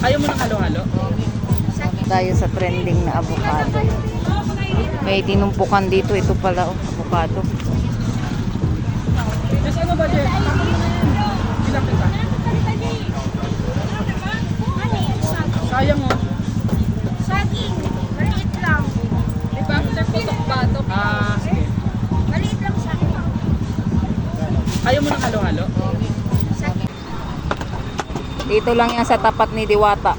Ayaw mo ng halo-halo? Tayo sa trending na avocado. May tinumpukan dito. Ito pala, oh, avocado. Yes, ano ba, Jen? Ilang kita? Sayang oh. Saging, maliit lang. Di ba after putok-batok? Ah, sige. Maliit lang sa akin. Ayaw mo ng halo-halo? Dito lang yan sa tapat ni Diwata.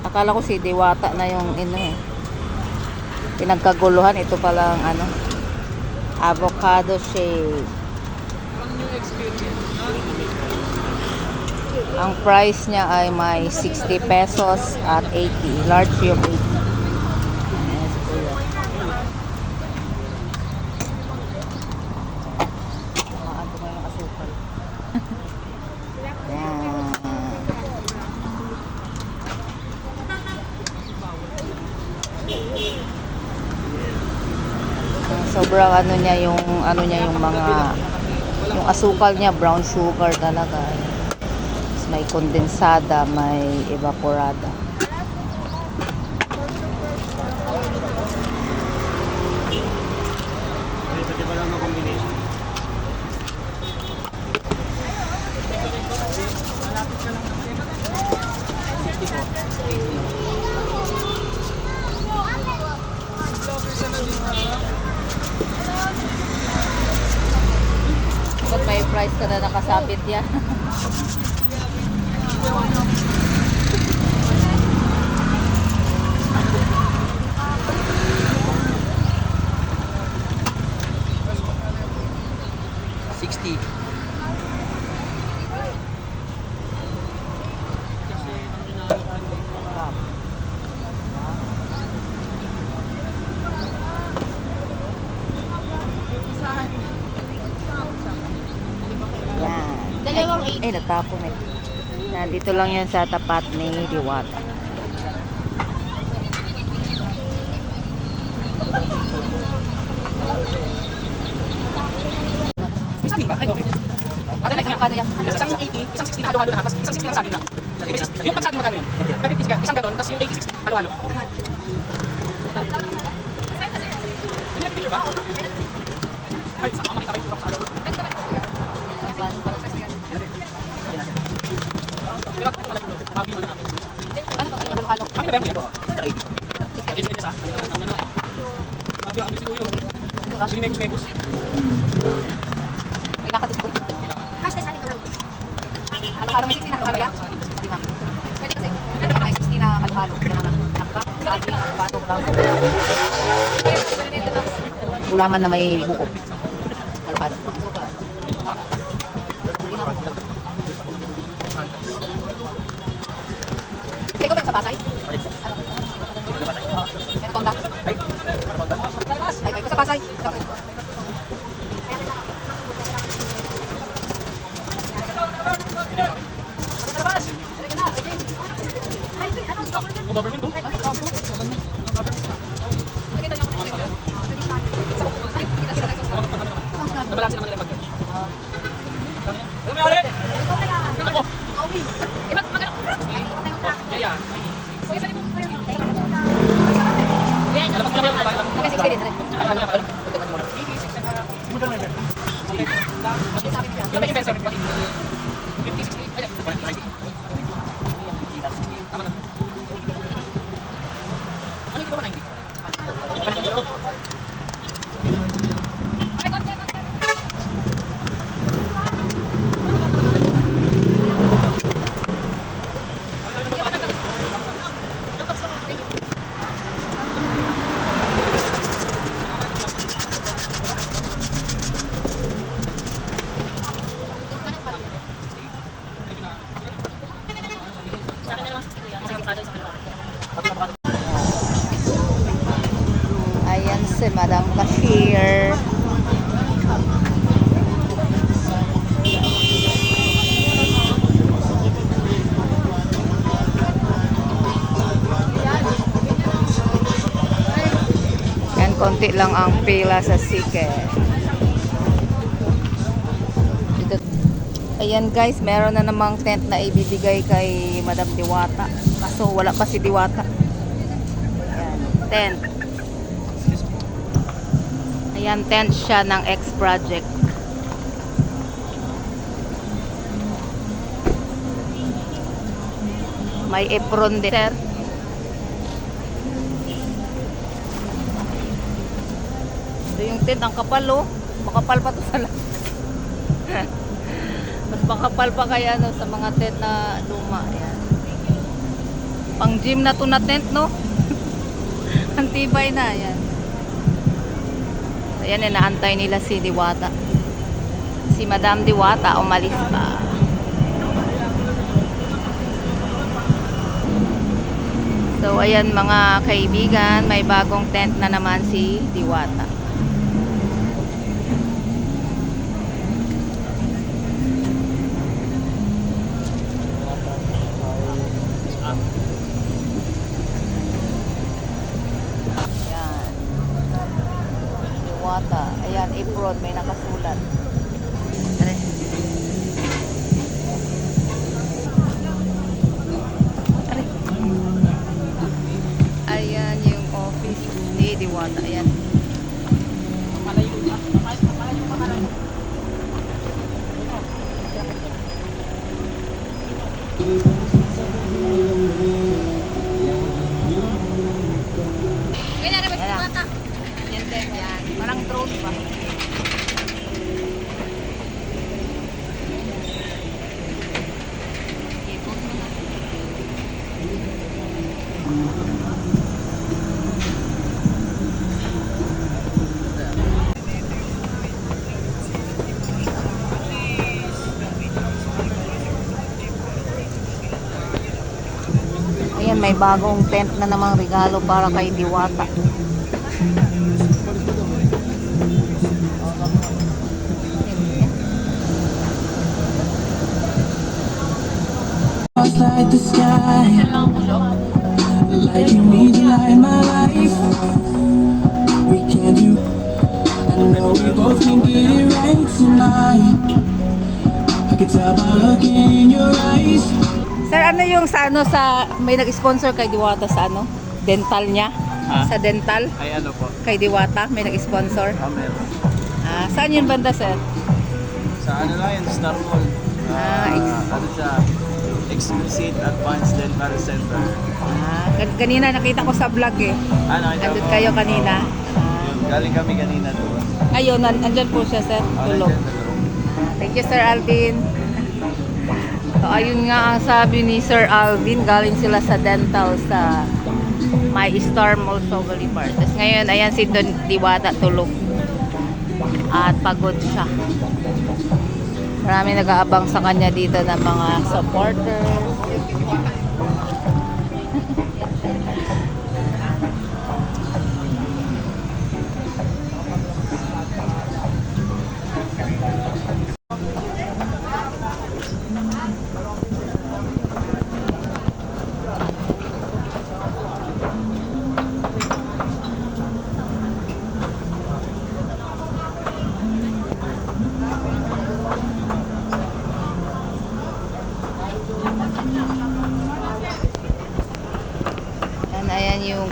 Akala ko si Diwata na yung ino eh. Pinagkaguluhan. Ito pala ang ano. Avocado shake. Experience. Ang price niya ay may 60 pesos at 80. Large yung 80. Yes, kuya. Maano mo yung asukal. Yan. Ang Sobrang ano niya yung ano niya yung mga yung asukal niya brown sugar talaga. Tapos may kondensada, may evaporada. Ba't may price ka na nakasabit yan? Sixty. Yan. Ay, natapon eh. Yan, dito lang yan sa tapat ni Diwata. Saging ba? Ay, okay. Ano Ano? Isang 80, isang 60 halo-halo isang 60 lang saging lang. Yung pansaging magkano yun? 50 ka, isang galon, tapos yung 80, 60 halo-halo. Ano? Ay, sa Megus Megus. May nakatid Ikaw ba yung sa Pasay? Ano? Meron kong dak? Ay, ay, sa Pasay. O government to? Nabalansin naman nila pag Ano may ulit? Ano ko? Yeah, yeah. Lalabas mo na ba yung Kasi sige din. Ano na ba? Yung may peso. 50, 60. Ay, 90. Tama na. Ano yung ba 90? Ayan si Madam Cashier. Yan, konti lang ang pila sa sike. Ayan guys, meron na namang tent na ibibigay kay Madam Diwata. kaso wala pa si Diwata. Ayan, tent. Ayan, tent siya ng X-Project. May apron din, sir. Tent, ang kapal oh. Makapal pa to sa lahat. Mas makapal pa kaya no, sa mga tent na luma. Ayan. Pang gym na to na tent, no? ang tibay na, ayan. Ayan, inaantay nila si Diwata. Si Madam Diwata, umalis pa. So, ayan mga kaibigan, may bagong tent na naman si Diwata. Ayan. Diwata. Ayan, apron, may nakasulat. Tara. Tara. Ayan yung office ni Diwata. Ayan. Kaya na ba si Ayan. bata? Yan din, yan. Parang drone pa. Ikot mo na. Ayan, may bagong tent na namang regalo para kay Diwata. outside the sky. Like you mean to light my life. We can do. I know we both can get it right tonight. I can tell by looking in your eyes. Sir, ano yung sa ano sa may nag-sponsor kay Diwata sa ano? Dental niya? Ha? Sa dental Ay ano po? kay Diwata may nag-sponsor. Ah, meron. Ah, saan yung banda, sir? Sa ano lang yun, Star Mall. Ah, ex- ano siya? Exquisite Advanced Dental Center. Ah, kanina nakita ko sa vlog eh. Ano, ito Andun kayo kanina. Yun, Galing kami kanina doon. Ayun, andyan po siya, sir. Ah, Tulog. sa. Thank you, Sir Alvin. So, ayun nga ang sabi ni Sir Alvin, galing sila sa dental sa My Star Mall sa Boulevard. Tapos ngayon, ayan si Don Diwata tulog. At pagod siya. Marami nag-aabang sa kanya dito ng mga supporters.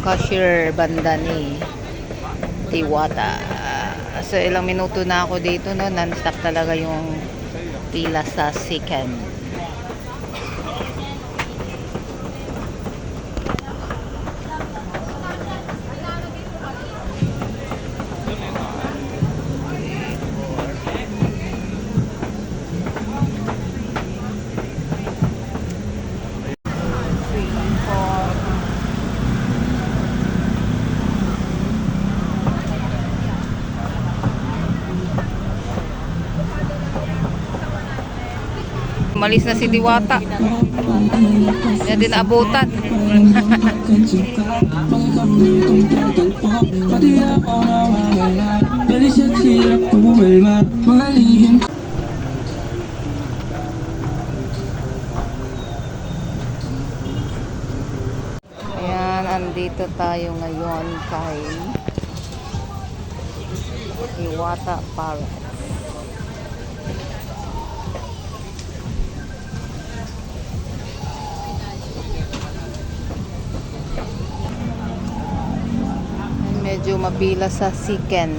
Cashier banda ni Tiwata. So ilang minuto na ako dito no, non-stop talaga yung pila sa second. Malis na si Diwata. Kaya din abutan. Ayan, andito tayo ngayon kay Iwata Palace. Mapila sa Siken.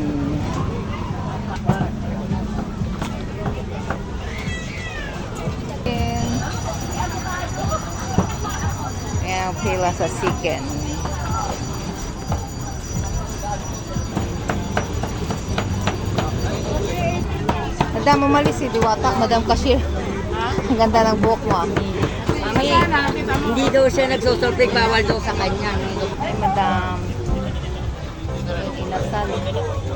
Ayan, pila sa Siken. Madam, umalis si Diwata. Madam Cashier. Ang ganda ng buhok mo. ah. Mami, hindi daw siya nagsusulpig, bawal daw sa kanya. Ay, madam. Yung